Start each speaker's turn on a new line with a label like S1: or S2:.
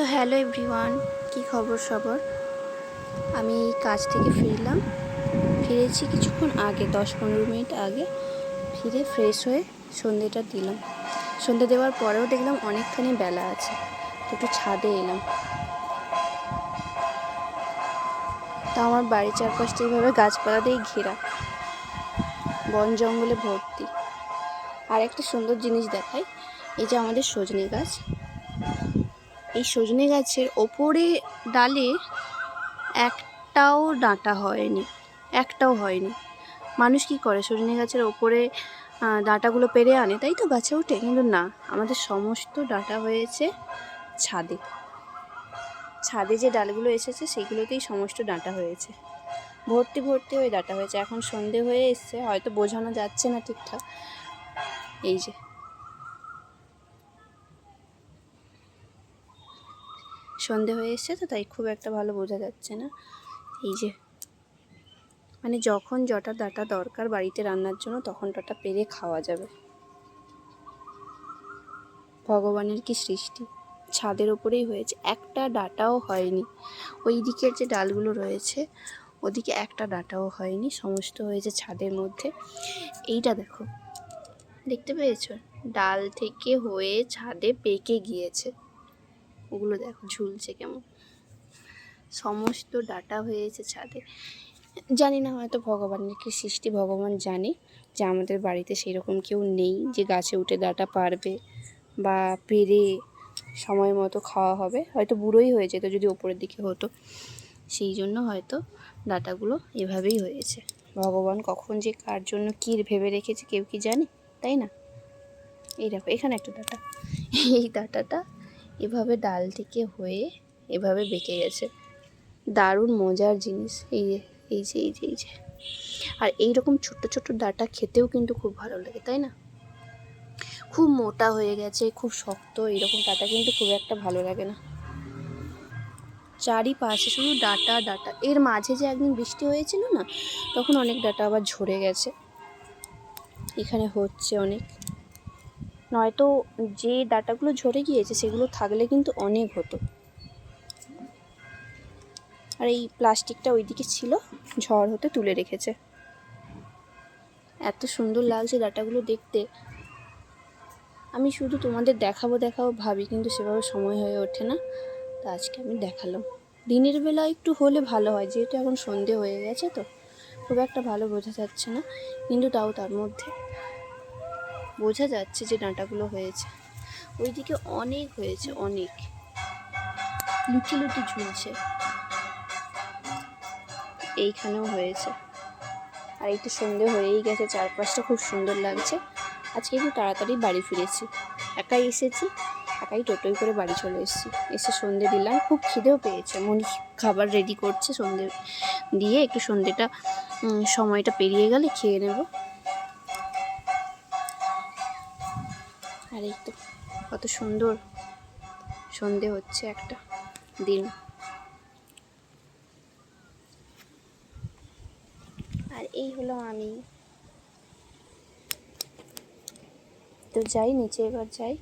S1: তো hello everyone, কী খবর সবার? আমি কাজ থেকে ফিরলাম। ফিরেছি কিছুক্ষণ আগে, দশ পনেরো মিনিট আগে। ফিরে ফ্রেশ হয়ে সন্ধেটা দিলাম। সন্ধে দেওয়ার পরেও দেখলাম অনেকখানি বেলা আছে। তো একটু ছাদে এলাম। তা আমার বাড়ির চারপাশটা এইভাবে গাছপালা দিয়ে ঘেরা। বন জঙ্গলে ভর্তি। আর একটা সুন্দর জিনিস দেখায় এই যে আমাদের সজনে গাছ। এই সজনে গাছের ওপরে ডালে একটাও ডাঁটা হয়নি, একটাও হয়নি। মানুষ কি করে সজনে গাছের ওপরে ডাঁটাগুলো পেরে আনে? তাই তো গাছে ওঠে, কিন্তু না, আমাদের সমস্ত ডাঁটা হয়েছে ছাদে। ছাদে যে ডালগুলো এসেছে, সেগুলোতেই সমস্ত ডাঁটা হয়েছে। ভর্তি ভর্তি হয়ে ডাঁটা হয়েছে। এখন সন্ধে হয়ে এসছে, হয়তো বোঝানো যাচ্ছে না ঠিকঠাক। এই যে। সন্ধে হয়ে এসছে তো তাই খুব একটা ভালো বোঝা যাচ্ছে না। এই যে মানে যখন জটা ডাটা দরকার বাড়িতে রান্নার জন্য, তখন ডাটা পেরে খাওয়া যাবে। ভগবানের কি সৃষ্টি? ছাদের ওপরেই হয়েছে, একটা ডাটাও হয়নি। ওই দিকের যে ডালগুলো রয়েছে, ওদিকে একটা ডাটাও হয়নি, সমস্ত হয়েছে ছাদের মধ্যে। এইটা দেখো, দেখতে পেয়েছ? ডাল থেকে হয়ে ছাদে পেকে গিয়েছে। ওগুলো দেখো ঝুলছে কেমন। সমস্ত ডাটা হয়েছে ছাদে। জানি না হয়তো ভগবানের কি সৃষ্টি ভগবান জানে যে আমাদের বাড়িতে সেরকম কেউ নেই যে গাছে উঠে ডাটা পারবে বা পেরে সময় মতো খাওয়া হবে। হয়তো বুড়োই হয়ে যেত যদি ওপরের দিকে হতো। সেই জন্য হয়তো ডাটাগুলো এভাবেই হয়েছে। ভগবান কখন যে কার জন্য কী ভেবে রেখেছে কেউ কি জানে? তাই না? এই দেখো, এখানে একটা ডাটা। এই ডাটাটা এভাবে ডাল থেকে হয়ে এভাবে বেঁকে গেছে। দারুণ মজার জিনিস। এই যে এই যে এই যে এই যে। আর এই রকম ছোট্ট ছোট্ট ডাটা খেতেও কিন্তু খুব ভালো লাগে, তাই না? খুব মোটা হয়ে গেছে, খুব শক্ত এরকম ডাটা কিন্তু খুব একটা ভালো লাগে না। চারিপাশে শুধু ডাটা ডাটা। এর মাঝে যে একদিন বৃষ্টি হয়েছিল না, তখন অনেক ডাটা আবার ঝরে গেছে। এখানে হচ্ছে অনেক। নয়তো যে ডাটাগুলো ঝরে গিয়েছে সেগুলো থাকলে কিন্তু অনেক হতো। আর এই প্লাস্টিকটা ওইদিকে ছিল, ঝড় হতে তুলে রেখেছে। এত সুন্দর লাগছে ডাটাগুলো দেখতে। আমি শুধু তোমাদের দেখাবো দেখাবো ভাবি, কিন্তু সেভাবে সময় হয়ে ওঠে না। তো আজকে আমি দেখালাম। দিনের বেলা একটু হলে ভালো হয়, যেহেতু এখন সন্ধে হয়ে গেছে তো, খুব একটা ভালো বোঝা যাচ্ছে না, কিন্তু তাও তার মধ্যে। বোঝা যাচ্ছে যে ডাঁটাগুলো হয়েছে। ওইদিকে অনেক হয়েছে, অনেক। লুচি লুচি ঝুলছে। এইখানেও হয়েছে। আর একটু সন্ধে হয়েই গেছে, চারপাশটা খুব সুন্দর লাগছে। আজকে একটু তাড়াতাড়ি বাড়ি ফিরেছি। একাই এসেছি, একাই টোটোয় করে বাড়ি চলে এসেছি। এসে সন্ধে দিলাম, খুব খিদেও পেয়েছে। মনি খাবার রেডি করছে, সন্ধে দিয়ে একটু সন্ধেটা সময়টা পেরিয়ে গেলে খেয়ে নেব। আর এই তো, কত সুন্দর সন্ধে হচ্ছে একটা দিন। আর এই হলো আমি। তো যাই, নিচে এবার যাই।